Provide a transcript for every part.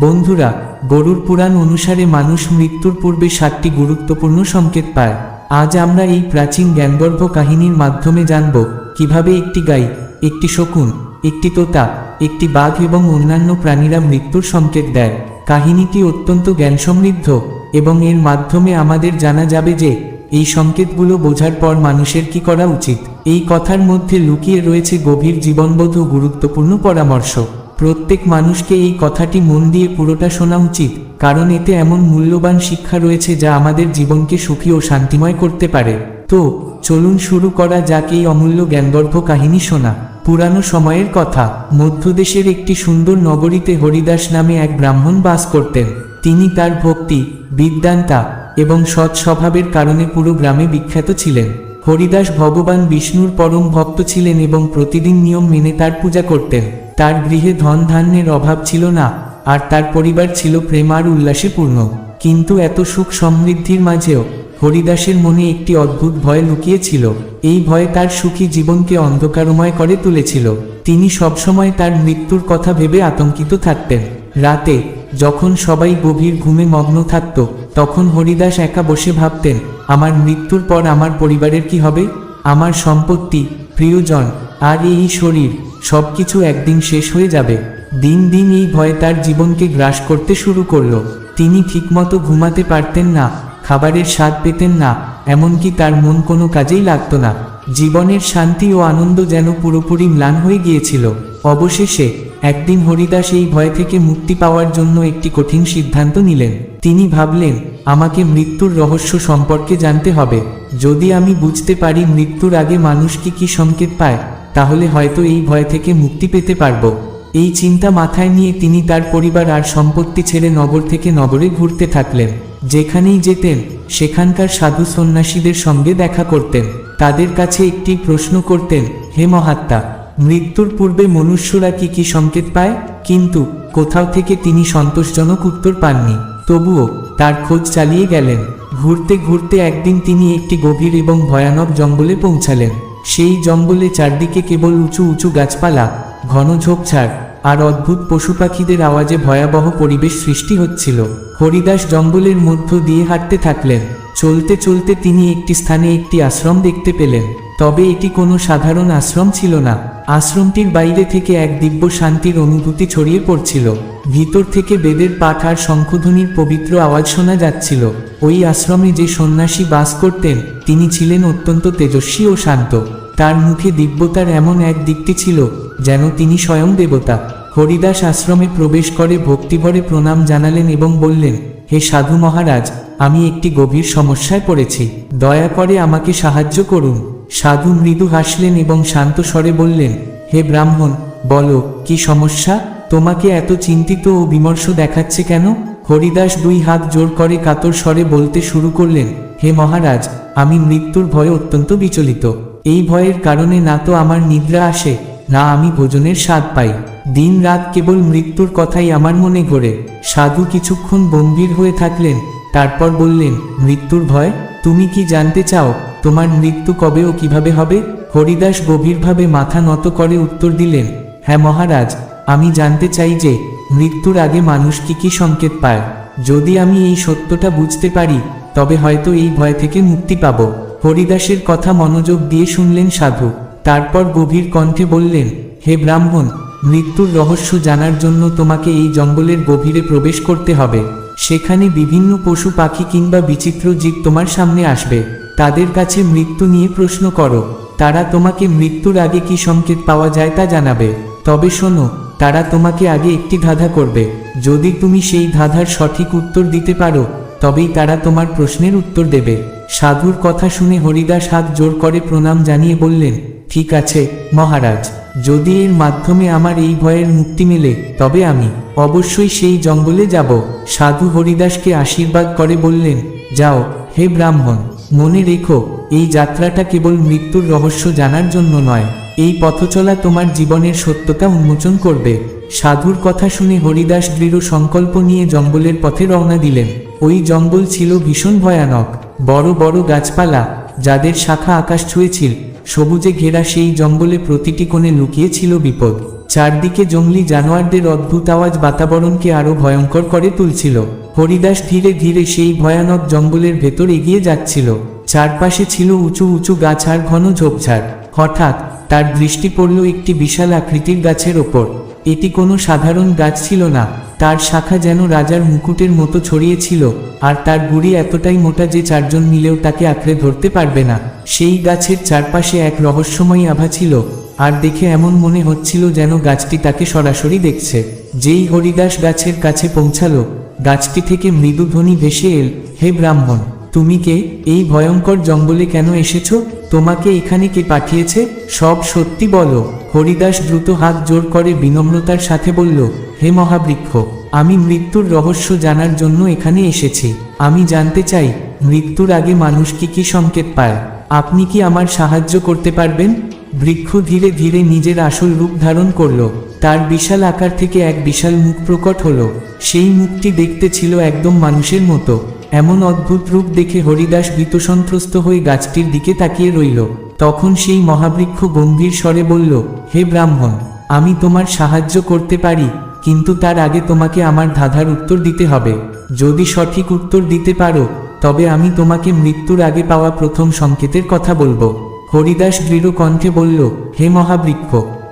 বন্ধুরা, গরুর পুরাণ অনুসারে মানুষ মৃত্যুর পূর্বে সাতটি গুরুত্বপূর্ণ সংকেত পায়। আজ আমরা এই প্রাচীন জ্ঞানগর্ভ কাহিনীর মাধ্যমে জানব কীভাবে একটি গাই, একটি শকুন, একটি তোতা, একটি বাঘ এবং অন্যান্য প্রাণীরা মৃত্যুর সংকেত দেয়। কাহিনীটি অত্যন্ত জ্ঞানসমৃদ্ধ এবং এর মাধ্যমে আমাদের জানা যাবে যে এই সংকেতগুলো বোঝার পর মানুষের কি করা উচিত। এই কথার মধ্যে লুকিয়ে রয়েছে গভীর জীবনবোধ ও গুরুত্বপূর্ণ পরামর্শ। প্রত্যেক মানুষকে এই কথাটি মন দিয়ে পুরোটা শোনা উচিত, কারণ এতে এমন মূল্যবান শিক্ষা রয়েছে যা আমাদের জীবনকে সুখী ও শান্তিময় করতে পারে। তো, চলুন শুরু করা যাক এই অমূল্য জ্ঞানগর্ভ কাহিনী শোনা। পুরানো সময়ের কথা, মধ্যদেশের একটি সুন্দর নগরীতে হরিদাস নামে এক ব্রাহ্মণ বাস করতেন। তিনি তার ভক্তি, বিদ্যান্তা এবং সৎ স্বভাবের কারণে পুরো গ্রামে বিখ্যাত ছিলেন। হরিদাস ভগবান বিষ্ণুর পরম ভক্ত ছিলেন এবং প্রতিদিন নিয়ম মেনে তার পূজা করতেন। তার গৃহে ধন ধান্যের অভাব ছিল না, আর তার পরিবার ছিল প্রেম আর উল্লাসে পূর্ণ কিন্তু এত সুখ সমৃদ্ধির মাঝেও হরিদাসের মনে একটি অদ্ভুত ভয় লুকিয়েছিল। এই ভয় তার সুখী জীবনকে অন্ধকারময় করে তুলেছিল। তিনি সবসময় তার মৃত্যুর কথা ভেবে আতঙ্কিত থাকতেন। রাতে, যখন সবাই গভীর ঘুমে মগ্ন থাকত, তখন হরিদাস একা বসে ভাবতেন, আমার মৃত্যুর পর আমার পরিবারের কি হবে? আমার সম্পত্তি প্রিয়জন, আর এই শরীর, সবকিছু একদিন শেষ হয়ে যাবে। দিন দিন এই ভয় তার জীবনকে গ্রাস করতে শুরু করল। তিনি ঠিকমতো ঘুমাতে পারতেন না, খাবারের স্বাদ পেতেন না, এমনকি তার মন কোনো কাজেই লাগতো না। জীবনের শান্তি ও আনন্দ যেন পুরোপুরি ম্লান হয়ে গিয়েছিল। অবশেষে, একদিন হরিদাস এই ভয় থেকে মুক্তি পাওয়ার জন্য একটি কঠিন সিদ্ধান্ত নিলেন। তিনি ভাবলেন, আমাকে মৃত্যুর রহস্য সম্পর্কে জানতে হবে। যদি আমি বুঝতে পারি মৃত্যুর আগে মানুষ কি কি সংকেত পায়, তাহলে হয়তো এই ভয় থেকে মুক্তি পেতে পারব। এই চিন্তা মাথায় নিয়ে তিনি তার পরিবার আর সম্পত্তি ছেড়ে নগর থেকে নগরে ঘুরতে থাকলেন। যেখানেই যেতেন, সেখানকার সাধু সন্ন্যাসীদের সঙ্গে দেখা করতেন। তাদের কাছে একটি প্রশ্ন করতেন, হে মহাত্মা, মৃত্যুর পূর্বে মনুষ্যরা কি কি সংকেত পায়? কিন্তু কোথাও থেকে তিনি সন্তোষজনক উত্তর পাননি। তবুও তার খোঁজ চালিয়ে গেলেন। ঘুরতে ঘুরতে একদিন তিনি একটি গভীর এবং ভয়ানক জঙ্গলে পৌঁছালেন। সেই জঙ্গলে চারদিকে কেবল উঁচু উঁচু গাছপালা, ঘন ঝোপঝাড় আর অদ্ভুত পশু পাখিদের আওয়াজে ভয়াবহ পরিবেশ সৃষ্টি হচ্ছিল। হরিদাস জঙ্গলের মধ্য দিয়ে হাঁটতে থাকলেন। চলতে চলতে তিনি একটি স্থানে একটি আশ্রম দেখতে পেলেন। তবে এটি কোনো সাধারণ আশ্রম ছিল না। আশ্রমটির বাইরে থেকে এক দিব্য শান্তির অনুভূতি ছড়িয়ে পড়ছিল। ভিতর থেকে বেদের পাঠ আর শঙ্খধ্বনির পবিত্র আওয়াজ শোনা যাচ্ছিল। ওই আশ্রমে যে সন্ন্যাসী বাস করতেন, তিনি ছিলেন অত্যন্ত তেজস্বী ও শান্ত। তার মুখে দিব্যতার এমন এক দিকটি ছিল, যেন তিনি স্বয়ং দেবতা। হরিদাস আশ্রমে প্রবেশ করে ভক্তিভরে প্রণাম জানালেন এবং বললেন, হে সাধু মহারাজ, আমি একটি গভীর সমস্যায় পড়েছি। দয়া করে আমাকে সাহায্য করুন। সাধু মৃদু হাসলেন এবং শান্ত স্বরে বললেন, হে ব্রাহ্মণ, বলো, কি সমস্যা? তোমাকে এত চিন্তিত ও বিমর্ষ দেখাচ্ছে কেন? হরিদাস দুই হাত জোর করে কাতর স্বরে বলতে শুরু করলেন, হে মহারাজ, আমি মৃত্যুর ভয়ে অত্যন্ত বিচলিত। এই ভয়ের কারণে না তো আমার নিদ্রা আসে, না আমি ভোজনের স্বাদ পাই। দিন রাত কেবল মৃত্যুর কথাই আমার মনে ঘোরে। সাধু কিছুক্ষণ গম্ভীর হয়ে থাকলেন, তারপর বললেন, মৃত্যুর ভয়? তুমি কি জানতে চাও? তোমার মৃত্যু কবে ও কীভাবে হবে? হরিদাস গভীরভাবে মাথা নত করে উত্তর দিলেন হ্যাঁ মহারাজ, আমি জানতে চাই যে, মৃত্যুর আগে মানুষ কি কি সংকেত পায়। যদি আমি এই সত্যটা বুঝতে পারি, তবে হয়তো এই ভয় থেকে মুক্তি পাব। হরিদাসের কথা মনোযোগ দিয়ে শুনলেন সাধু। তারপর গভীর কণ্ঠে বললেন, হে ব্রাহ্মণ, মৃত্যুর রহস্য জানার জন্য তোমাকে এই জঙ্গলের গভীরে প্রবেশ করতে হবে। সেখানে বিভিন্ন পশু পাখি কিংবা বিচিত্র জীব তোমার সামনে আসবে। তাদের কাছে মৃত্যু নিয়ে প্রশ্ন করো। তারা তোমাকে মৃত্যুর আগে কি সংকেত পাওয়া যায় তা জানাবে। তবে শোনো, তারা তোমাকে আগে একটি ধাঁধা করবে। যদি তুমি সেই ধাঁধার সঠিক উত্তর দিতে পারো, তবেই তারা তোমার প্রশ্নের উত্তর দেবে। সাধুর কথা শুনে হরিদাস হাত জোর করে প্রণাম জানিয়ে বললেন, ঠিক আছে, মহারাজ। যদি এর মাধ্যমে আমার এই ভয়ের মুক্তি মেলে, তবে আমি অবশ্যই সেই জঙ্গলে যাব। সাধু হরিদাসকে আশীর্বাদ করে বললেন, যাও, হে ব্রাহ্মণ। মনে রেখো, এই যাত্রাটা কেবল মৃত্যুর রহস্য জানার জন্য নয়, এই পথচলা তোমার জীবনের সত্যতা উন্মোচন করবে। সাধুর কথা শুনে হরিদাস দৃঢ় সংকল্প নিয়ে জঙ্গলের পথে রওনা দিলেন। ওই জঙ্গল ছিল ভীষণ ভয়ানক, বড় বড় গাছপালা, যাদের শাখা আকাশ ছুঁয়েছিল, সবুজে ঘেরা সেই জঙ্গলে প্রতিটি কোণে লুকিয়েছিল বিপদ। চারদিকে জঙ্গলি জানোয়ারদের অদ্ভুত আওয়াজ বাতাবরণকে আরও ভয়ঙ্কর করে তুলছিল। হরিদাস ধীরে ধীরে সেই ভয়ানক জঙ্গলের ভেতর এগিয়ে যাচ্ছিল। চারপাশে ছিল উঁচু উঁচু গাছ আর ঘন ঝোপঝাড়। হঠাৎ তার দৃষ্টি পড়ল একটি বিশাল আকৃতির গাছের ওপর। এটি কোনো সাধারণ গাছ ছিল না। তার শাখা যেন রাজার মুকুটের মতো ছড়িয়েছিল আর তার গুড়ি এতটাই মোটা যে চারজন মিলেও তাকে আঁকড়ে ধরতে পারবে না। সেই গাছের চারপাশে এক রহস্যময়ী আভা ছিল। আর দেখে এমন মনে হচ্ছিল যেন গাছটি তাকে সরাসরি দেখছে। যেই হরিদাস গাছের কাছে পৌঁছালো, গাছটি থেকে মৃদু ধ্বনি ভেসে এল, হে ব্রাহ্মণ, তুমি কে? এই ভয়ঙ্কর জঙ্গলে কেন এসেছ? তোমাকে এখানে কে পাঠিয়েছে? সব সত্যি বলো। হরিদাস দ্রুত হাত জোর করে বিনম্রতার সাথে বলল, হে মহাবৃক্ষ, আমি মৃত্যুর রহস্য জানার জন্য এখানে এসেছি। আমি জানতে চাই, মৃত্যুর আগে মানুষ কি কি সংকেত পায়? আপনি কি আমার সাহায্য করতে পারবেন? বৃক্ষ ধীরে ধীরে নিজের আসল রূপ ধারণ করল। তার বিশাল আকার থেকে এক বিশাল মুখ প্রকট হলো। সেই মুখটি দেখতে ছিল একদম মানুষের মতো। এমন অদ্ভুত রূপ দেখে হরিদাস ভীতসন্ত্রস্ত হয়ে গাছটির দিকে তাকিয়ে রইল। তখন সেই মহাবৃক্ষ গম্ভীর স্বরে বলল, হে ব্রাহ্মণ, আমি তোমার সাহায্য করতে পারি, কিন্তু তার আগে তোমাকে আমার ধাঁধার উত্তর দিতে হবে। যদি সঠিক উত্তর দিতে পারো, তবে আমি তোমাকে মৃত্যুর আগে পাওয়া প্রথম সংকেতের কথা বলব। হরিদাস দৃঢ় কণ্ঠে বলল, হে মহাবৃক্ষ,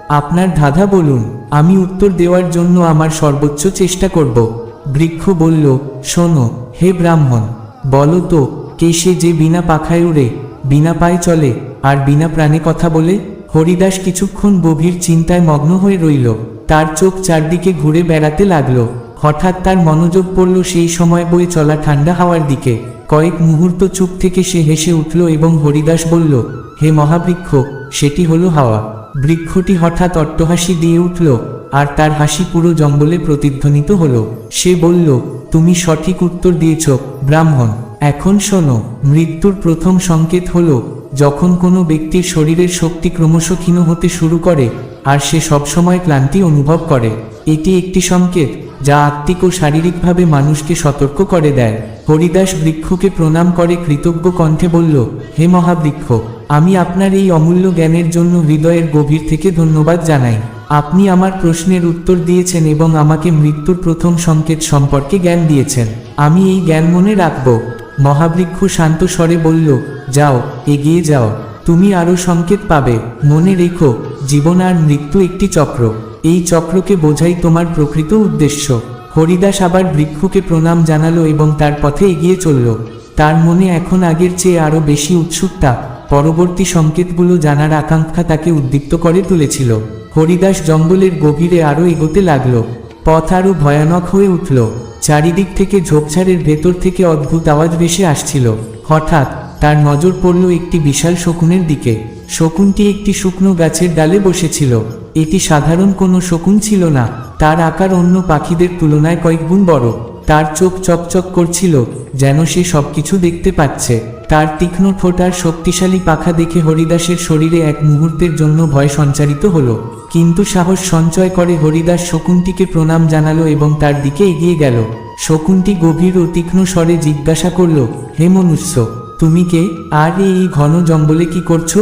আপনার ধাঁধা বলুন, আমি উত্তর দেওয়ার জন্য আমার সর্বোচ্চ চেষ্টা করব। বৃক্ষ বলল, শোনো, হে ব্রাহ্মণ, বলো তো, কে সে যে বিনা পাখায় উড়ে, বিনা পায়ে চলে, আর বিনা প্রাণে কথা বলে? হরিদাস কিছুক্ষণ গভীর চিন্তায় মগ্ন হয়ে রইল। তার চোখ চারদিকে ঘুরে বেড়াতে লাগল। হঠাৎ তার মনোযোগ পড়ল সেই সময় বয়ে চলা ঠান্ডা হাওয়ার দিকে। কয়েক মুহূর্ত চুপ থেকে সে হেসে উঠল এবং হরিদাস বলল হে মহাবৃক্ষ, সেটি হলো হাওয়া। বৃক্ষটি হঠাৎ অট্টহাসি দিয়ে উঠল, আর তার হাসি পুরো জঙ্গলে প্রতিধ্বনিত হলো। সে বলল, তুমি সঠিক উত্তর দিয়েছ, ব্রাহ্মণ। এখন শোনো, মৃত্যুর প্রথম সংকেত হলো, যখন কোনো ব্যক্তির শরীরের শক্তি ক্রমশ ক্ষীণ হতে শুরু করে, আর সে সবসময় ক্লান্তি অনুভব করে। এটি একটি সংকেত। যা আত্মিক ও শারীরিকভাবে মানুষকে সতর্ক করে দেয়। হরিদাস বৃক্ষকে প্রণাম করে কৃতজ্ঞ কণ্ঠে বলল, হে মহাবৃক্ষ, আমি আপনার এই অমূল্য জ্ঞানের জন্য হৃদয়ের গভীর থেকে ধন্যবাদ জানাই। আপনি আমার প্রশ্নের উত্তর দিয়েছেন এবং আমাকে মৃত্যুর প্রথম সংকেত সম্পর্কে জ্ঞান দিয়েছেন। আমি এই জ্ঞান মনে রাখব। মহাবৃক্ষ শান্ত স্বরে বলল, যাও, এগিয়ে যাও। তুমি আরও সংকেত পাবে। মনে রেখো, জীবন আর মৃত্যু একটি চক্র। এই চক্রকে বোঝাই তোমার প্রকৃত উদ্দেশ্য। হরিদাস আবার বৃক্ষকে প্রণাম জানালো এবং তার পথে এগিয়ে চলল। তার মনে এখন আগের চেয়ে আরও বেশি উৎসুকতা, পরবর্তী সংকেতগুলো জানার আকাঙ্ক্ষা তাকে উদ্দীপ্ত করে তুলেছিল। হরিদাস জঙ্গলের গভীরে আরও এগোতে লাগল। পথ আরও ভয়ানক হয়ে উঠল। চারিদিক থেকে ঝোপঝাড়ের ভেতর থেকে অদ্ভুত আওয়াজ ভেসে আসছিল। হঠাৎ তার নজর পড়ল একটি বিশাল শকুনের দিকে। শকুনটি একটি শুকনো গাছের ডালে বসেছিল। এটি সাধারণ কোনো শকুন ছিল না। তার আকার অন্য পাখিদের তুলনায় কয়েক গুণ বড়। তার চোখ চকচক করছিল, যেন সে সবকিছু দেখতে পাচ্ছে। তার তীক্ষ্ণ ঠোঁটার শক্তিশালী পাখা দেখে হরিদাসের শরীরে এক মুহূর্তের জন্য ভয় সঞ্চারিত হলো। কিন্তু সাহস সঞ্চয় করে হরিদাস শকুনটিকে প্রণাম জানালো এবং তার দিকে এগিয়ে গেল। শকুনটি গভীর ও তীক্ষ্ণ স্বরে জিজ্ঞাসা করল, হে মনুষ্য, তুমি কে? আর এই ঘন জঙ্গলে কি করছ?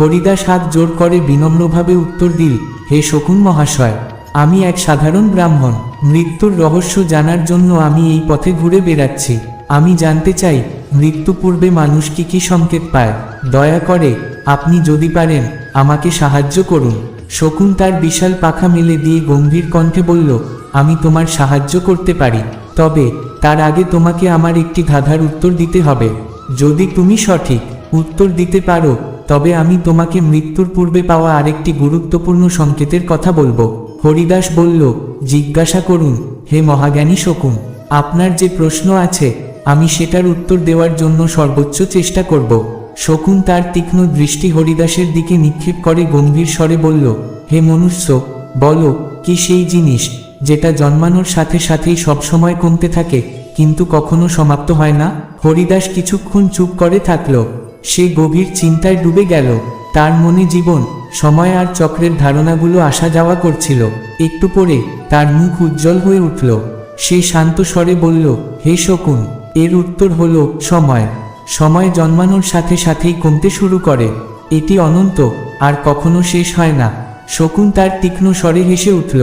হরিদাস হাত জোর করে বিনম্রভাবে উত্তর দিল, হে শকুন মহাশয়, আমি এক সাধারণ ব্রাহ্মণ। মৃত্যুর রহস্য জানার জন্য আমি এই পথে ঘুরে বেড়াচ্ছি। আমি জানতে চাই, মৃত্যু পূর্বে মানুষ কি কি সংকেত পায়। দয়া করে, আপনি যদি পারেন, আমাকে সাহায্য করুন। শকুন তার বিশাল পাখা মেলে দিয়ে গম্ভীর কণ্ঠে বলল, আমি তোমার সাহায্য করতে পারি, তবে তার আগে তোমাকে আমার একটি ধাঁধার উত্তর দিতে হবে। যদি তুমি সঠিক উত্তর দিতে পারো তবে আমি তোমাকে মৃত্যুর পূর্বে পাওয়া আরেকটি গুরুত্বপূর্ণ সংকেতের কথা বলব। হরিদাস বলল, জিজ্ঞাসা করুন, হে মহাজ্ঞানী শকুন, আপনার যে প্রশ্ন আছে, আমি সেটার উত্তর দেওয়ার জন্য সর্বোচ্চ চেষ্টা করব। শকুন তার তীক্ষ্ণ দৃষ্টি হরিদাসের দিকে নিক্ষেপ করে গম্ভীর স্বরে বলল, হে মনুষ্য, বলো, কি সেই জিনিস যেটা জন্মানোর সাথে সাথেই সবসময় কমতে থাকে, কিন্তু কখনো সমাপ্ত হয় না? হরিদাস কিছুক্ষণ চুপ করে থাকল। সে গভীর চিন্তায় ডুবে গেল। তার মনে জীবন, সময় আর চক্রের ধারণাগুলো আসা যাওয়া করছিল। একটু পরে তার মুখ উজ্জ্বল হয়ে উঠল। সে শান্ত স্বরে বলল, হে শকুন, এর উত্তর হল সময়। সময় জন্মানোর সাথে সাথেই কমতে শুরু করে। এটি অনন্ত, আর কখনো শেষ হয় না। শকুন তার তীক্ষ্ণ স্বরে হেসে উঠল।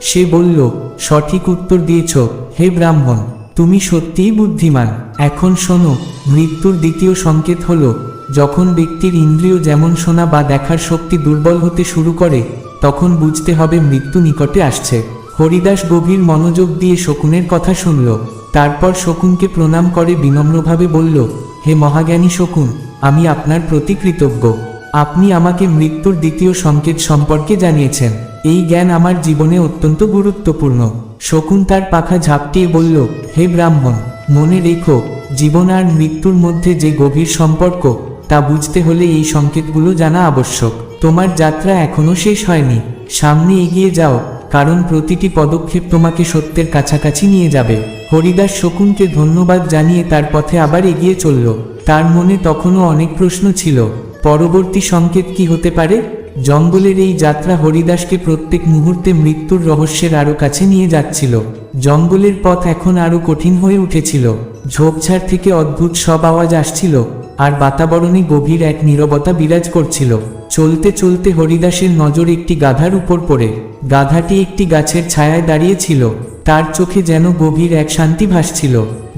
সে বলল, সঠিক উত্তর দিয়েছ, হে ব্রাহ্মণ। তুমি সত্যিই বুদ্ধিমান। এখন শোনো, মৃত্যুর দ্বিতীয় সংকেত হল, যখন ব্যক্তির ইন্দ্রিয় যেমন শোনা বা দেখার শক্তি দুর্বল হতে শুরু করে, তখন বুঝতে হবে মৃত্যু নিকটে আসছে। হরিদাস গভীর মনোযোগ দিয়ে শকুনের কথা শুনল। তারপর শকুনকে প্রণাম করে বিনম্রভাবে বলল, হে মহাজ্ঞানী শকুন, আমি আপনার প্রতি কৃতজ্ঞ। আপনি আমাকে মৃত্যুর দ্বিতীয় সংকেত সম্পর্কে জানিয়েছেন। এই জ্ঞান আমার জীবনে অত্যন্ত গুরুত্বপূর্ণ। শকুন তার পাখা ঝাপটিয়ে বলল, হে ব্রাহ্মণ, মনে রেখো, জীবন আর মৃত্যুর মধ্যে যে গভীর সম্পর্ক, তা বুঝতে হলে এই সংকেতগুলো জানা আবশ্যক। তোমার যাত্রা এখনও শেষ হয়নি। সামনে এগিয়ে যাও, কারণ প্রতিটি পদক্ষেপ তোমাকে সত্যের কাছাকাছি নিয়ে যাবে। হরিদাস শকুনকে ধন্যবাদ জানিয়ে তার পথে আবার এগিয়ে চলল। তার মনে তখনও অনেক প্রশ্ন ছিল, পরবর্তী সংকেত কি হতে পারে? জঙ্গলের এই যাত্রা হরিদাসকে প্রত্যেক মুহূর্তে মৃত্যুর রহস্যের আরও কাছে নিয়ে যাচ্ছিল। জঙ্গলের পথ এখন আরও কঠিন হয়ে উঠেছিল। ঝোপঝাড় থেকে অদ্ভুত সব আওয়াজ আসছিল। আর বাতাবরণে গভীর এক নীরবতা বিরাজ করছিল। চলতে চলতে হরিদাসের নজর একটি গাধার উপর পড়ে। গাধাটি একটি গাছের ছায়ায় দাঁড়িয়েছিল তার চোখে যেন গভীর এক শান্তি ভাসছিল।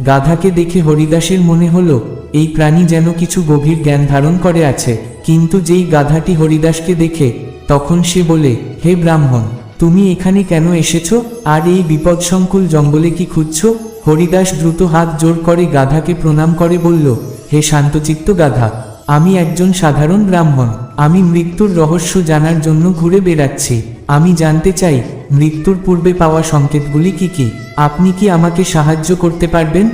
গাধাকে দেখে হরিদাসের মনে হলো, এই প্রাণী যেন কিছু গভীর জ্ঞান ধারণ করে আছে। কিন্তু যেই গাধাটি হরিদাসকে দেখে, তখন সে বলে, হে ব্রাহ্মণ, তুমি এখানে কেন এসেছ? আর এই বিপদসংকুল জঙ্গলে কি খুঁজছো? হরিদাস দ্রুত হাত জোর করে গাধাকে প্রণাম করে বলল হে শান্তচিত্ত গাধা, আমি একজন সাধারণ ব্রাহ্মণ, আমি মৃত্যুর রহস্য জানার জন্য ঘুরে বেড়াচ্ছি। আমি জানতে চাই, মৃত্যুর পূর্বে পাওয়া সংকেতগুলি কি কি? আপনি কি আমাকে সাহায্য করতে পারবেন?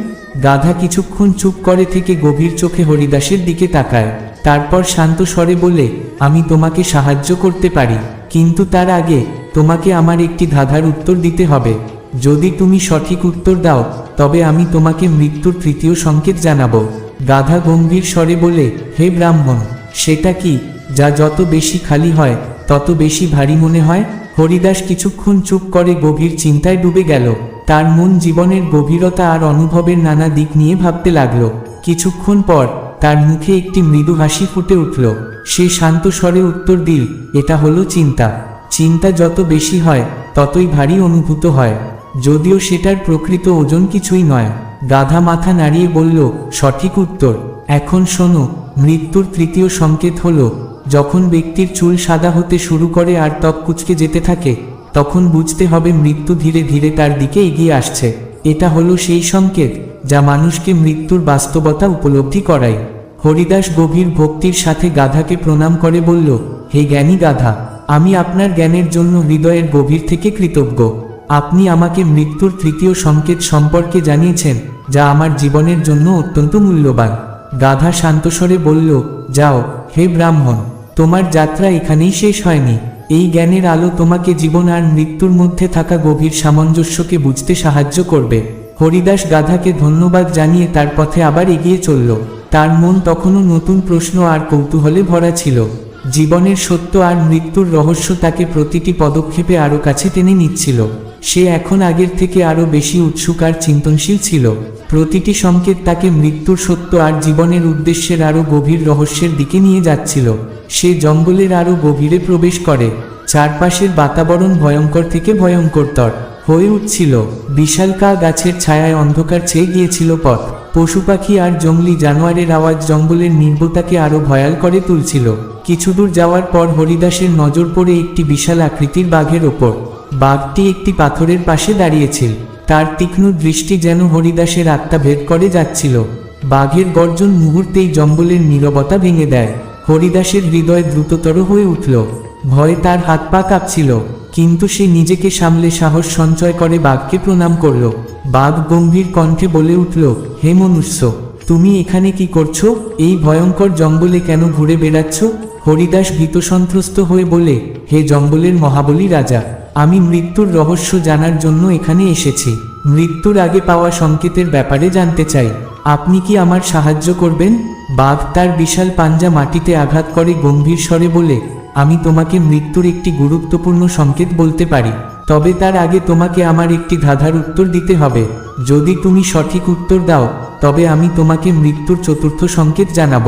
গাধা কিছুক্ষণ চুপ করে থেকে গভীর চোখে হরিদাসের দিকে তাকায়। তারপর শান্ত স্বরে বলে, আমি তোমাকে সাহায্য করতে পারি, কিন্তু তার আগে তোমাকে আমার একটি ধাঁধার উত্তর দিতে হবে। যদি তুমি সঠিক উত্তর দাও, তবে আমি তোমাকে মৃত্যুর তৃতীয় সংকেত জানাব। গাধা গম্ভীর স্বরে বলে, হে ব্রাহ্মণ, সেটা কি যা যত বেশি খালি হয়, তত বেশি ভারী মনে হয়? হরিদাস কিছুক্ষণ চুপ করে গভীর চিন্তায় ডুবে গেল। তার মন জীবনের গভীরতা আর অনুভবের নানা দিক নিয়ে ভাবতে লাগল। কিছুক্ষণ পর তার মুখে একটি মৃদু হাসি ফুটে উঠল। সে শান্ত স্বরে উত্তর দিল, এটা হলো চিন্তা। চিন্তা যত বেশি হয়, ততই ভারী অনুভূত হয়। যদিও সেটার প্রকৃত ওজন কিছুই নয়। গাধা মাথা নাড়িয়ে বলল, সঠিক উত্তর। এখন শোনো, মৃত্যুর তৃতীয় সংকেত হল, যখন ব্যক্তির চুল সাদা হতে শুরু করে আর ত্বক কুচকে যেতে থাকে, তখন বুঝতে হবে মৃত্যু ধীরে ধীরে তার দিকে এগিয়ে আসছে। এটা হলো সেই সংকেত, যা মানুষকে মৃত্যুর বাস্তবতা উপলব্ধি করায়। হরিদাস গভীর ভক্তির সাথে গাধাকে প্রণাম করে বলল, হে জ্ঞানী গাধা, আমি আপনার জ্ঞানের জন্য হৃদয়ের গভীর থেকে কৃতজ্ঞ। আপনি আমাকে মৃত্যুর তৃতীয় সংকেত সম্পর্কে জানিয়েছেন, যা আমার জীবনের জন্য অত্যন্ত মূল্যবান। গাধা শান্তস্বরে বলল, যাও, হে ব্রাহ্মণ, তোমার যাত্রা এখানেই শেষ হয়নি। এই জ্ঞানের আলো তোমাকে জীবন আর মৃত্যুর মধ্যে থাকা গভীর সামঞ্জস্যকে বুঝতে সাহায্য করবে। হরিদাস গাধাকে ধন্যবাদ জানিয়ে তার পথে আবার এগিয়ে চলল। তার মন তখনও নতুন প্রশ্ন আর কৌতূহলে ভরা ছিল। জীবনের সত্য আর মৃত্যুর রহস্য তাকে প্রতিটি পদক্ষেপে আরও কাছে টেনে নিচ্ছিল। সে এখন আগের থেকে আরও বেশি উৎসুক আর চিন্তনশীল ছিল। প্রতিটি সংকেত তাকে মৃত্যুর সত্য আর জীবনের উদ্দেশ্যের আরও গভীর রহস্যের দিকে নিয়ে যাচ্ছিল। সে জঙ্গলের আরও গভীরে প্রবেশ করে। চারপাশের বাতাবরণ ভয়ঙ্কর থেকে ভয়ঙ্করতর হয়ে উঠছিল। বিশালকা গাছের ছায়ায় অন্ধকার ছেয়ে গিয়েছিল পথ। পশু পাখি আর জঙ্গলি জানোয়ারের আওয়াজ জঙ্গলের নির্বতাকে আরও ভয়াল করে তুলছিল। কিছুদূর যাওয়ার পর হরিদাসের নজর পড়ে একটি বিশাল আকৃতির বাঘের ওপর। বাঘটি একটি পাথরের পাশে দাঁড়িয়েছিল। তার তীক্ষ্ণ দৃষ্টি যেন হরিদাসের আত্মা ভেদ করে যাচ্ছিল। বাঘের গর্জন মুহূর্তেই জঙ্গলের নীরবতা ভেঙে দেয়। হরিদাসের হৃদয় দ্রুততর হয়ে উঠল। ভয়ে তার হাত পা কাঁপছিল, কিন্তু সে নিজেকে সামলে সাহস সঞ্চয় করে বাঘকে প্রণাম করল। বাঘ গম্ভীর কণ্ঠে বলে উঠল, হে মনুষ্য, তুমি এখানে কি করছ? এই ভয়ঙ্কর জঙ্গলে কেন ঘুরে বেড়াচ্ছ? হরিদাস ভীতসন্ত্রস্ত হয়ে বলে, হে জঙ্গলের মহাবলী রাজা আমি মৃত্যুর রহস্য জানার জন্য এখানে এসেছি। মৃত্যুর আগে পাওয়া সংকেতের ব্যাপারে জানতে চাই। আপনি কি আমার সাহায্য করবেন? বাঘ তার বিশাল পাঞ্জা মাটিতে আঘাত করে গম্ভীর স্বরে বলে, আমি তোমাকে মৃত্যুর একটি গুরুত্বপূর্ণ সংকেত বলতে পারি। তবে তার আগে তোমাকে আমার একটি ধাঁধার উত্তর দিতে হবে। যদি তুমি সঠিক উত্তর দাও, তবে আমি তোমাকে মৃত্যুর চতুর্থ সংকেত জানাব।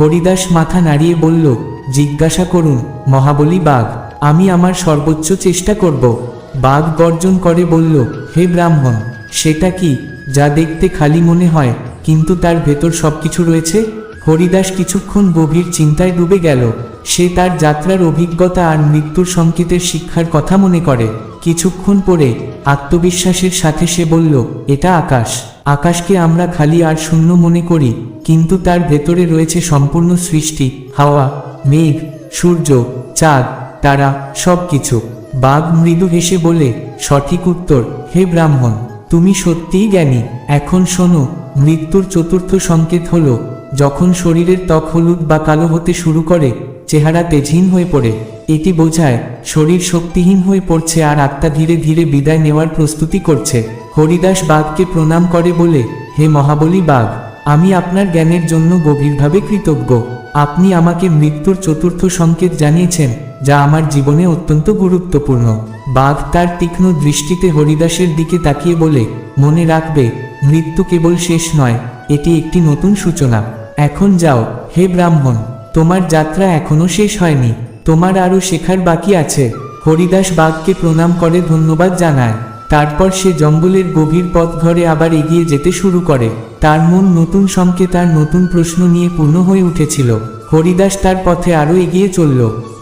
হরিদাস মাথা নাড়িয়ে বলল, জিজ্ঞাসা করুন, মহাবলী বাঘ। আমি আমার সর্বোচ্চ চেষ্টা করব। বাঘ গর্জন করে বলল, হে ব্রাহ্মণ, সেটা কি যা দেখতে খালি মনে হয়, কিন্তু তার ভেতর সবকিছু রয়েছে? হরিদাস কিছুক্ষণ গভীর চিন্তায় ডুবে গেল। সে তার যাত্রার অভিজ্ঞতা আর মৃত্যুর সংকেতের শিক্ষার কথা মনে করে। কিছুক্ষণ পরে আত্মবিশ্বাসের সাথে সে বলল, এটা আকাশ। আকাশকে আমরা খালি আর শূন্য মনে করি, কিন্তু তার ভেতরে রয়েছে সম্পূর্ণ সৃষ্টি, হাওয়া, মেঘ, সূর্য, চাঁদ তারা সব কিছু বাঘ মৃদু হেসে বলে, সঠিক উত্তর, হে ব্রাহ্মণ, তুমি সত্যিই জ্ঞানী। এখন শোনো, মৃত্যুর চতুর্থ সংকেত হলো, যখন শরীরের ত্বক হলুদ বা কালো হতে শুরু করে, চেহারা তেজহীন হয়ে পড়ে। এটি বোঝায়, শরীর শক্তিহীন হয়ে পড়ছে আর আত্মা ধীরে ধীরে বিদায় নেওয়ার প্রস্তুতি করছে। হরিদাস বাঘকে প্রণাম করে বলে, হে মহাবলী বাঘ, আমি আপনার জ্ঞানের জন্য গভীরভাবে কৃতজ্ঞ। আপনি আমাকে মৃত্যুর চতুর্থ সংকেত জানিয়েছেন। যা আমার জীবনে অত্যন্ত গুরুত্বপূর্ণ। বাঘ তার তীক্ষ্ণ দৃষ্টিতে হরিদাসের দিকে তাকিয়ে বলে, মনে রাখবে, মৃত্যু কেবল শেষ নয়, এটি একটি নতুন সূচনা। এখন যাও, হে ব্রাহ্মণ, তোমার যাত্রা এখনও শেষ হয়নি, তোমার আরও শেখার বাকি আছে। হরিদাস বাঘকে প্রণাম করে ধন্যবাদ জানায়। তারপর সে জঙ্গলের গভীর পথ ধরে আবার এগিয়ে যেতে শুরু করে। তার মন নতুন সংকেত আর নতুন প্রশ্ন নিয়ে পূর্ণ হয়ে উঠেছিল। হরিদাস তার পথে আরও এগিয়ে চলল।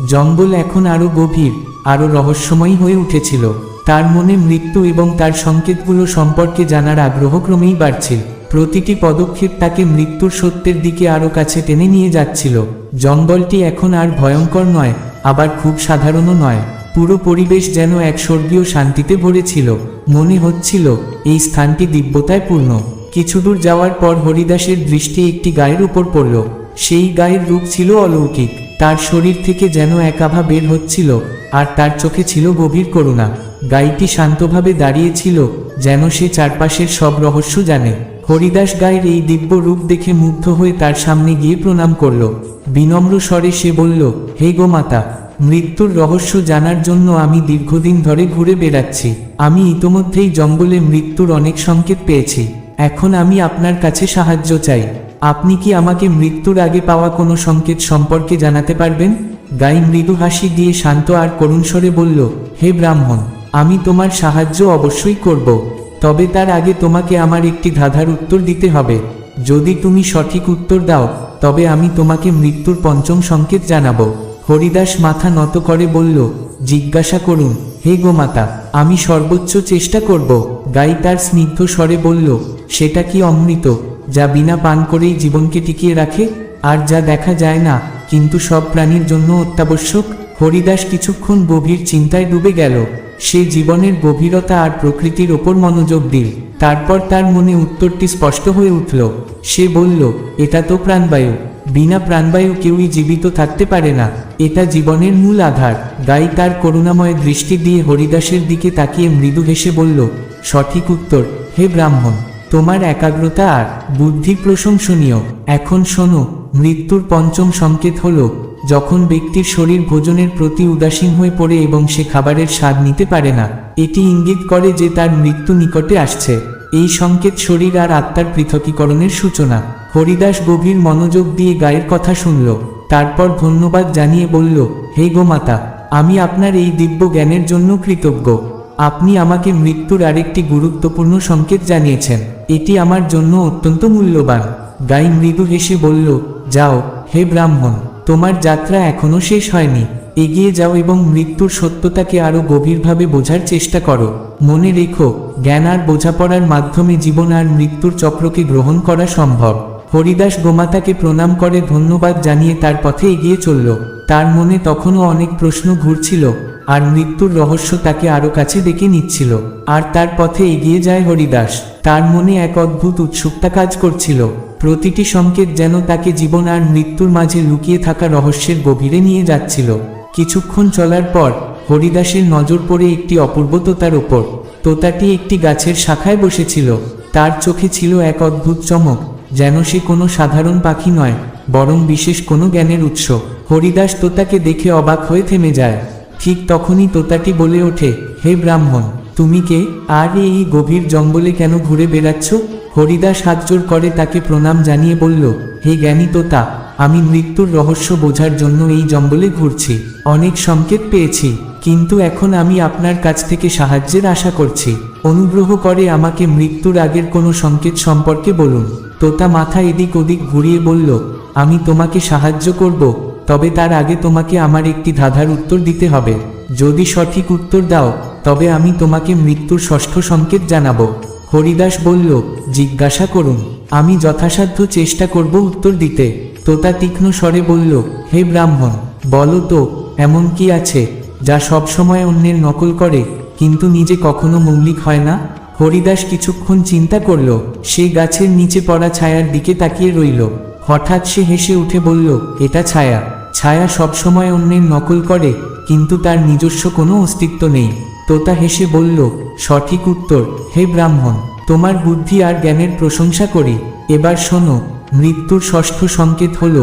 জঙ্গল এখন আরও গভীর, আরও রহস্যময়ী হয়ে উঠেছিল। তার মনে মৃত্যু এবং তার সংকেতগুলো সম্পর্কে জানার আগ্রহ ক্রমেই বাড়ছিল প্রতিটি পদক্ষেপ তাকে মৃত্যুর সত্যের দিকে আরও কাছে টেনে নিয়ে যাচ্ছিল। জঙ্গলটি এখন আর ভয়ঙ্কর নয়, আবার খুব সাধারণও নয়। পুরো পরিবেশ যেন এক স্বর্গীয় শান্তিতে ভরেছিল। মনে হচ্ছিল, এই স্থানটি দিব্যতায় পূর্ণ। কিছু দূর যাওয়ার পর হরিদাসের দৃষ্টি একটি গায়ের উপর পড়ল। সেই গায়ের রূপ ছিল অলৌকিক। তার শরীর থেকে যেন একাভা বের হচ্ছিল, আর তার চোখে ছিল গভীর করুণা। গাইটি শান্তভাবে দাঁড়িয়েছিল, যেন সে চারপাশের সব রহস্য জানে। হরিদাস গায়ের এই দিব্য রূপ দেখে মুগ্ধ হয়ে তার সামনে গিয়ে প্রণাম করল। বিনম্র স্বরে সে বলল, হে গো মাতা মৃত্যুর রহস্য জানার জন্য আমি দীর্ঘদিন ধরে ঘুরে বেড়াচ্ছি। আমি ইতোমধ্যেই জঙ্গলে মৃত্যুর অনেক সংকেত পেয়েছি। এখন আমি আপনার কাছে সাহায্য চাই। আপনি কি আমাকে মৃত্যুর আগে পাওয়া কোনো সংকেত সম্পর্কে জানাতে পারবেন? গাই মৃদু হাসি দিয়ে শান্ত আর করুণ স্বরে বলল, হে ব্রাহ্মণ, আমি তোমার সাহায্য অবশ্যই করব। তবে তার আগে তোমাকে আমার একটি ধাঁধার উত্তর দিতে হবে। যদি তুমি সঠিক উত্তর দাও, তবে আমি তোমাকে মৃত্যুর পঞ্চম সংকেত জানাব। হরিদাস মাথা নত করে বলল, জিজ্ঞাসা করুন, হে গোমাতা আমি সর্বোচ্চ চেষ্টা করব। গাই তার স্নিগ্ধ স্বরে বলল, সেটা কি অমৃত, যা বিনা পান করেই জীবনকে টিকিয়ে রাখে? আর যা দেখা যায় না, কিন্তু সব প্রাণীর জন্য অত্যাবশ্যক? হরিদাস কিছুক্ষণ গভীর চিন্তায় ডুবে গেল। সে জীবনের গভীরতা আর প্রকৃতির ওপর মনোযোগ দিল। তারপর তার মনে উত্তরটি স্পষ্ট হয়ে উঠল। সে বলল, এটা তো প্রাণবায়ু বিনা প্রাণবায়ু কেউই জীবিত থাকতে পারে না। এটা জীবনের মূল আধার। গাই তার করুণাময় দৃষ্টি দিয়ে হরিদাসের দিকে তাকিয়ে মৃদু হেসে বলল, সঠিক উত্তর, হে ব্রাহ্মণ, তোমার একাগ্রতা আর বুদ্ধি প্রশংসনীয়। এখন শোনো, মৃত্যুর পঞ্চম সংকেত হল, যখন ব্যক্তির শরীর ভোজনের প্রতি উদাসীন হয়ে পড়ে এবং সে খাবারের স্বাদ নিতে পারে না, এটি ইঙ্গিত করে যে তার মৃত্যু নিকটে আসছে। এই সংকেত শরীর আর আত্মার পৃথকীকরণের সূচনা। হরিদাস গভীর মনোযোগ দিয়ে গায়ের কথা শুনল, তারপর ধন্যবাদ জানিয়ে বলল, হে গোমাতা আমি আপনার এই দিব্য জ্ঞানের জন্য কৃতজ্ঞ। আপনি আমাকে মৃত্যুর আরেকটি গুরুত্বপূর্ণ সংকেত জানিয়েছেন। এটি আমার জন্য অত্যন্ত মূল্যবান। গাই মৃদু হেসে বলল, যাও, হে ব্রাহ্মণ, তোমার যাত্রা এখনও শেষ হয়নি। এগিয়ে যাও এবং মৃত্যুর সত্যতাকে আরও গভীরভাবে বোঝার চেষ্টা করো। মনে রেখো, জ্ঞান আর বোঝাপড়ার মাধ্যমে জীবন আর মৃত্যুর চক্রকে গ্রহণ করা সম্ভব। হরিদাস গোমাতাকে প্রণাম করে ধন্যবাদ জানিয়ে তার পথে এগিয়ে চলল। তার মনে তখনও অনেক প্রশ্ন ঘুরছিল, আর মৃত্যুর রহস্য তাকে আরও কাছে ডেকে নিচ্ছিল। আর তার পথে এগিয়ে যায় হরিদাস। তার মনে এক অদ্ভুত উৎসুকতা কাজ করছিল। প্রতিটি সংকেত যেন তাকে জীবন আর মৃত্যুর মাঝে লুকিয়ে থাকা রহস্যের গভীরে নিয়ে যাচ্ছিল। কিছুক্ষণ চলার পর, হরিদাসের নজর পড়ে একটি অপূর্ব তোতার ওপর। তোতাটি একটি গাছের শাখায় বসেছিল। তার চোখে ছিল এক অদ্ভুত চমক। যেন সে কোনো সাধারণ পাখি নয়, বরং বিশেষ কোনো জ্ঞানের উৎস। হরিদাস তোতাকে দেখে অবাক হয়ে থেমে যায়। ঠিক তখনই তোতাটি বলে ওঠে, হে ব্রাহ্মণ, তুমি কে? আর এই গভীর জঙ্গলে কেন ঘুরে বেড়াচ্ছ? হরিদাস হাতজোর করে তাকে প্রণাম জানিয়ে বলল, হে জ্ঞানী তোতা, আমি মৃত্যুর রহস্য বোঝার জন্য এই জঙ্গলে ঘুরছি, অনেক সংকেত পেয়েছি, কিন্তু এখন আমি আপনার কাছ থেকে সাহায্যের আশা করছি। অনুগ্রহ করে আমাকে মৃত্যুর আগের কোনো সংকেত সম্পর্কে বলুন। তোতা মাথা এদিক ওদিক ঘুরিয়ে বলল, আমি তোমাকে সাহায্য করব, তবে তার আগে তোমাকে আমার একটি ধাঁধার উত্তর দিতে হবে। যদি সঠিক উত্তর দাও, তবে আমি তোমাকে মৃত্যুর ষষ্ঠ সংকেত জানাব। হরিদাস বলল, জিজ্ঞাসা করুন, আমি যথাসাধ্য চেষ্টা করব উত্তর দিতে। তোতা তীক্ষ্ণ স্বরে বলল, হে ব্রাহ্মণ, বলো তো, এমন কি আছে, যা সবসময় অন্যের নকল করে, কিন্তু নিজে কখনো মৌলিক হয় না? হরিদাস কিছুক্ষণ চিন্তা করল সেই গাছের নিচে পড়া ছায়ার দিকে তাকিয়ে রইল। হঠাৎ সে হেসে উঠে বলল, এটা ছায়া। ছায়া সবসময় অন্যের নকল করে, কিন্তু তার নিজস্ব কোনো অস্তিত্ব নেই। তোতা হেসে বলল, সঠিক উত্তর। হে ব্রাহ্মণ, তোমার বুদ্ধি আর জ্ঞানের প্রশংসা করি। এবার শোনো, মৃত্যুর ষষ্ঠ সংকেত হল,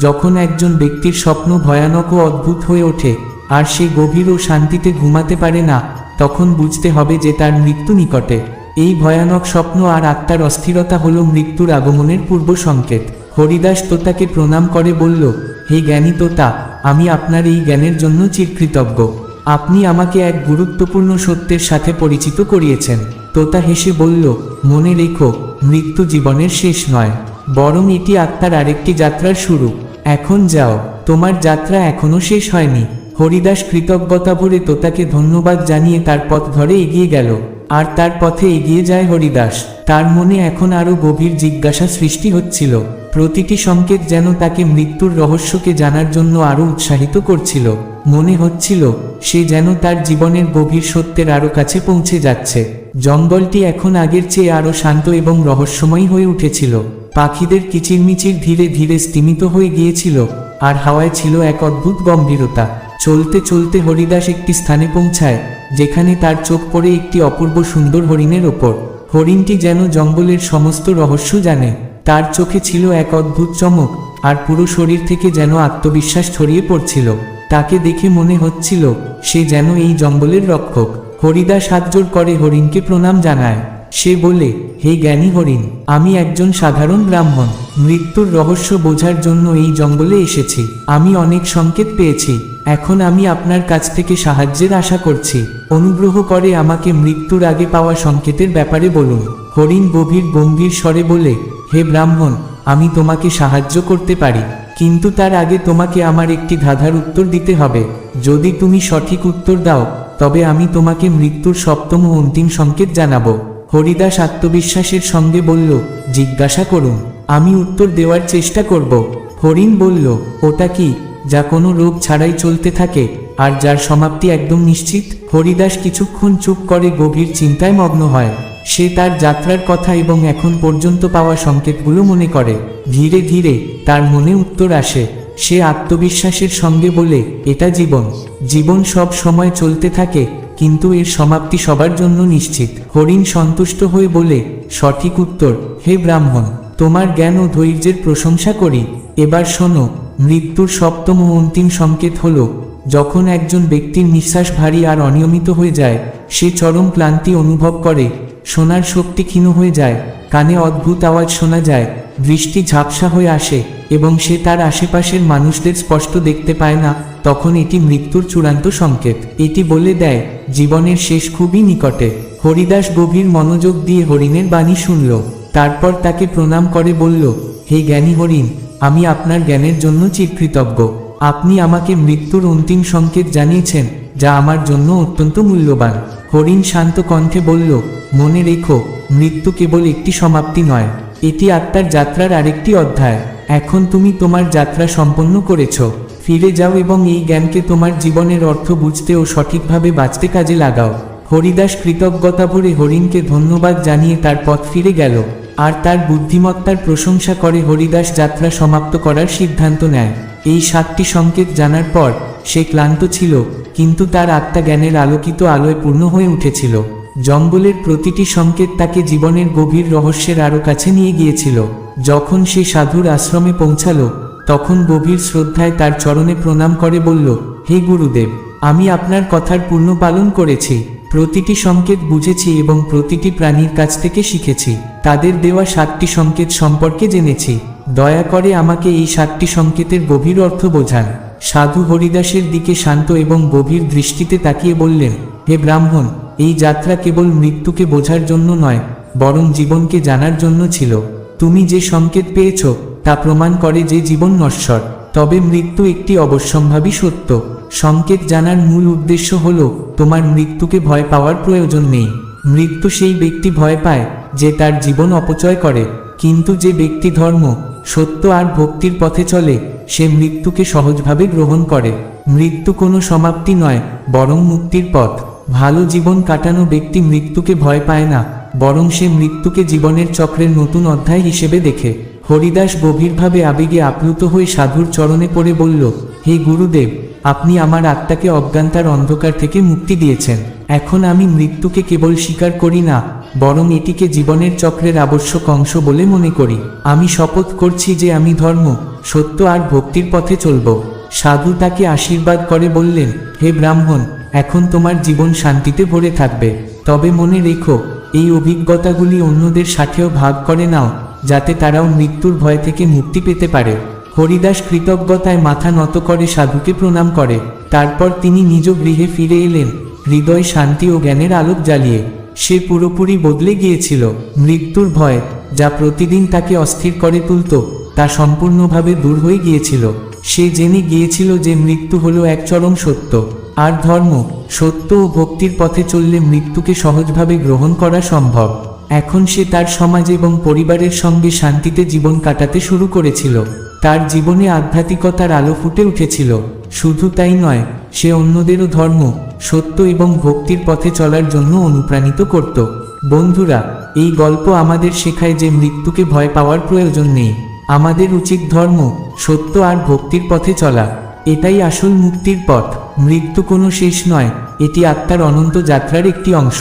যখন একজন ব্যক্তির স্বপ্ন ভয়ানক ও অদ্ভুত হয়ে ওঠে, আর সে গভীর ও শান্তিতে ঘুমাতে পারে না তখন বুঝতে হবে যে তার মৃত্যু নিকটে। এই ভয়ানক স্বপ্ন আর আত্মার অস্থিরতা হল মৃত্যুর আগমনের পূর্ব সংকেত। হরিদাস তোতাকে প্রণাম করে বলল, হে জ্ঞানী তোতা, আমি আপনার এই জ্ঞানের জন্য চিরকৃতজ্ঞ। আপনি আমাকে এক গুরুত্বপূর্ণ সত্যের সাথে পরিচিত করিয়েছেন। তোতা হেসে বলল, মনে রেখো, মৃত্যু জীবনের শেষ নয়, বরং এটি আত্মার আরেকটি যাত্রার শুরু। এখন যাও, তোমার যাত্রা এখনও শেষ হয়নি। হরিদাস কৃতজ্ঞতা ভরে তোতাকে ধন্যবাদ জানিয়ে তার পথ ধরে এগিয়ে গেল। আর তার পথে এগিয়ে যায় হরিদাস। তার মনে এখন আরও গভীর জিজ্ঞাসা সৃষ্টি হচ্ছিল। প্রতিটি সংকেত যেন তাকে মৃত্যুর রহস্যকে জানার জন্য আরও উৎসাহিত করছিল। মনে হচ্ছিল, সে যেন তার জীবনের গভীর সত্যের আরও কাছে পৌঁছে যাচ্ছে। জঙ্গলটি এখন আগের চেয়ে আরও শান্ত এবং রহস্যময় হয়ে উঠেছিল। পাখিদের কিচিরমিচির ধীরে ধীরে স্তিমিত হয়ে গিয়েছিল, আর হাওয়ায় ছিল এক অদ্ভুত গম্ভীরতা। চলতে চলতে হরিদাস একটি স্থানে পৌঁছায়, যেখানে তার চোখ পড়ে একটি অপূর্ব সুন্দর হরিণের ওপর। হরিণটি যেন জঙ্গলের সমস্ত রহস্য জানে। তার চোখে ছিল এক অদ্ভুত চমক, আর পুরো শরীর থেকে যেন আত্মবিশ্বাস ছড়িয়ে পড়ছিল। তাকে দেখে মনে হচ্ছিল, সে যেন এই জঙ্গলের রক্ষক। হরিদাস হাত জোর করে হরিণকে প্রণাম জানায়। সে বলে, হে জ্ঞানী হরিণ, আমি একজন সাধারণ ব্রাহ্মণ। মৃত্যুর রহস্য বোঝার জন্য এই জঙ্গলে এসেছি। আমি অনেক সংকেত পেয়েছি। এখন আমি আপনার কাছ থেকে সাহায্যের আশা করছি। অনুগ্রহ করে আমাকে মৃত্যুর আগে পাওয়া সংকেতের ব্যাপারে বলুন। হরিণ গভীর গম্ভীর স্বরে বলে, হে ব্রাহ্মণ, আমি তোমাকে সাহায্য করতে পারি। কিন্তু তার আগে তোমাকে আমার একটি ধাঁধার উত্তর দিতে হবে। যদি তুমি সঠিক উত্তর দাও, তবে আমি তোমাকে মৃত্যুর সপ্তম অন্তিম সংকেত জানাব। হরিদাস আত্মবিশ্বাসের সঙ্গে বলল, জিজ্ঞাসা করুন, আমি উত্তর দেওয়ার চেষ্টা করব। হরিণ বলল, ওটা কি, যা কোনো রোগ ছাড়াই চলতে থাকে, আর যার সমাপ্তি একদম নিশ্চিত? হরিদাস কিছুক্ষণ চুপ করে গভীর চিন্তায় মগ্ন হয়। সে তার যাত্রার কথা এবং এখন পর্যন্ত পাওয়া সংকেতগুলো মনে করে। ধীরে ধীরে তার মনে উত্তর আসে। সে আত্মবিশ্বাসের সঙ্গে বলে, এটা জীবন। জীবন সব সময় চলতে থাকে কিন্তু এর সমাপ্তি সবার জন্য নিশ্চিত। হরিণ সন্তুষ্ট হয়ে বলে, সঠিক উত্তর, হে ব্রাহ্মণ, তোমার জ্ঞান ও ধৈর্যের প্রশংসা করি। এবার শোনো, মৃত্যুর সপ্তম ও অন্তিম সংকেত হল, যখন একজন ব্যক্তির নিঃশ্বাস ভারী আর অনিয়মিত হয়ে যায়, সে চরম ক্লান্তি অনুভব করে, শোনার শক্তি ক্ষীণ হয়ে যায়, কানে অদ্ভুত আওয়াজ শোনা যায়, দৃষ্টি ঝাপসা হয়ে আসে এবং সে তার আশেপাশের মানুষদের স্পষ্ট দেখতে পায় না, তখন এটি মৃত্যুর চূড়ান্ত সংকেত। এটি বলে দেয়, জীবনের শেষ খুবই নিকটে। হরিদাস গভীর মনোযোগ দিয়ে হরিণের বাণী শুনল। তারপর তাকে প্রণাম করে বলল, হে জ্ঞানী হরিণ, আমি আপনার জ্ঞানের জন্য চিরকৃতজ্ঞ। আপনি আমাকে মৃত্যুর অন্তিম সংকেত জানিয়েছেন, যা আমার জন্য অত্যন্ত মূল্যবান। হরিণ শান্ত কণ্ঠে বলল, মনে রেখো, মৃত্যু কেবল একটি সমাপ্তি নয়, এটি আত্মার যাত্রার আরেকটি অধ্যায়। এখন তুমি তোমার যাত্রা সম্পন্ন করেছ। ফিরে যাও এবং এই জ্ঞানকে তোমার জীবনের অর্থ বুঝতে ও সঠিকভাবে বাঁচতে কাজে লাগাও। হরিদাস কৃতজ্ঞতা ভরে হরিণকে ধন্যবাদ জানিয়ে তার পথ ফিরে গেল। আর তার বুদ্ধিমত্তার প্রশংসা করে হরিদাস যাত্রা সমাপ্ত করার সিদ্ধান্ত নেয়। এই সাতটি সংকেত জানার পর সে ক্লান্ত ছিল, কিন্তু তার আত্মা জ্ঞানের আলোকিত আলোয় পূর্ণ হয়ে উঠেছিল। জঙ্গলের প্রতিটি সংকেত তাকে জীবনের গভীর রহস্যের আরও কাছে নিয়ে গিয়েছিল। যখন সে সাধুর আশ্রমে পৌঁছালো, তখন গভীর শ্রদ্ধায় তার চরণে প্রণাম করে বলল, হে গুরুদেব, আমি আপনার কথার পূর্ণ পালন করেছি। প্রতিটি সংকেত বুঝেছি এবং প্রতিটি প্রাণীর কাছ থেকে শিখেছি। তাদের দেওয়া সাতটি সংকেত সম্পর্কে জেনেছি। দয়া করে আমাকে এই সাতটি সংকেতের গভীর অর্থ বোঝান। সাধু হরিদাসের দিকে শান্ত এবং গভীর দৃষ্টিতে তাকিয়ে বললেন, হে ব্রাহ্মণ, এই যাত্রা কেবল মৃত্যুকে বোঝার জন্য নয়, বরং জীবনকে জানার জন্য ছিল। তুমি যে সংকেত পেয়েছ, তা প্রমাণ করে যে জীবন নশ্বর। তবে মৃত্যু একটি অবশ্যম্ভাবী সত্য। সংকেত জানার মূল উদ্দেশ্য হল, তোমার মৃত্যুকে ভয় পাওয়ার প্রয়োজন নেই। মৃত্যু সেই ব্যক্তি ভয় পায়, যে তার জীবন অপচয় করে। কিন্তু যে ব্যক্তি ধর্ম সত্য আর ভক্তির পথে চলে, সে মৃত্যুকে সহজভাবে গ্রহণ করে। মৃত্যু কোনো সমাপ্তি নয়, বরং মুক্তির পথ। ভালো জীবন কাটানো ব্যক্তি মৃত্যুকে ভয় পায় না, বরং সে মৃত্যুকে জীবনের চক্রের নতুন অধ্যায় হিসেবে দেখে। হরিদাস গভীরভাবে আবেগে আপ্লুত হয়ে সাধুর চরণে পড়ে বলল, হে গুরুদেব, আপনি আমার আত্মাকে অজ্ঞানতার অন্ধকার থেকে মুক্তি দিয়েছেন। এখন আমি মৃত্যুকে কেবল স্বীকার করি না বরং এটিকে জীবনের চক্রের আবশ্যক অংশ বলে মনে করি। আমি শপথ করছি যে আমি ধর্ম, সত্য আর ভক্তির পথে চলব। সাধু তাকে আশীর্বাদ করে বললেন, হে ব্রাহ্মণ, এখন তোমার জীবন শান্তিতে ভরে থাকবে। তবে মনে রেখো, এই অভিজ্ঞতাগুলি অন্যদের সাথেও ভাগ করে নাও, যাতে তারাও মৃত্যুর ভয় থেকে মুক্তি পেতে পারে। হরিদাস কৃতজ্ঞতায় মাথা নত করে সাধুকে প্রণাম করে। তারপর তিনি নিজ গৃহে ফিরে এলেন, হৃদয় শান্তি ও জ্ঞানের আলোক জ্বালিয়ে। সে পুরোপুরি বদলে গিয়েছিল। মৃত্যুর ভয় যা প্রতিদিন তাকে অস্থির করে তুলত, তা সম্পূর্ণভাবে দূর হয়ে গিয়েছিল। সে জেনে গিয়েছিল যে মৃত্যু হলো এক চরম সত্য। আর ধর্ম, সত্য ও ভক্তির পথে চললে মৃত্যুকে সহজভাবে গ্রহণ করা সম্ভব। এখন সে তার সমাজ এবং পরিবারের সঙ্গে শান্তিতে জীবন কাটাতে শুরু করেছিল। তার জীবনে আধ্যাত্মিকতার আলো ফুটে উঠেছিল। শুধু তাই নয়, সে অন্যদেরও ধর্ম, সত্য এবং ভক্তির পথে চলার জন্য অনুপ্রাণিত করত। বন্ধুরা, এই গল্প আমাদের শেখায় যে মৃত্যুকে ভয় পাওয়ার প্রয়োজন নেই। আমাদের উচিত ধর্ম, সত্য আর ভক্তির পথে চলা। এটাই আসল মুক্তির পথ। মৃত্যু কোনো শেষ নয়, এটি আত্মার অনন্ত যাত্রার একটি অংশ।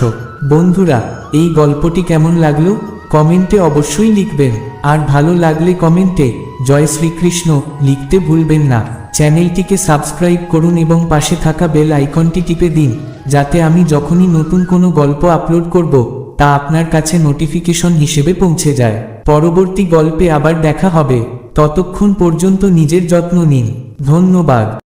বন্ধুরা এই গল্পটি কেমন লাগল? কমেন্টে অবশ্যই লিখবেন। আর ভালো লাগলে কমেন্টে জয় শ্রীকৃষ্ণ লিখতে ভুলবেন না। চ্যানেলটিকে সাবস্ক্রাইব করুন এবং পাশে থাকা বেল আইকনটি টিপে দিন, যাতে আমি যখনই নতুন কোনো গল্প আপলোড করব, তা আপনার কাছে নোটিফিকেশন হিসেবে পৌঁছে যায়। পরবর্তী গল্পে আবার দেখা হবে। ততক্ষণ পর্যন্ত নিজের যত্ন নিন। ধন্যবাদ।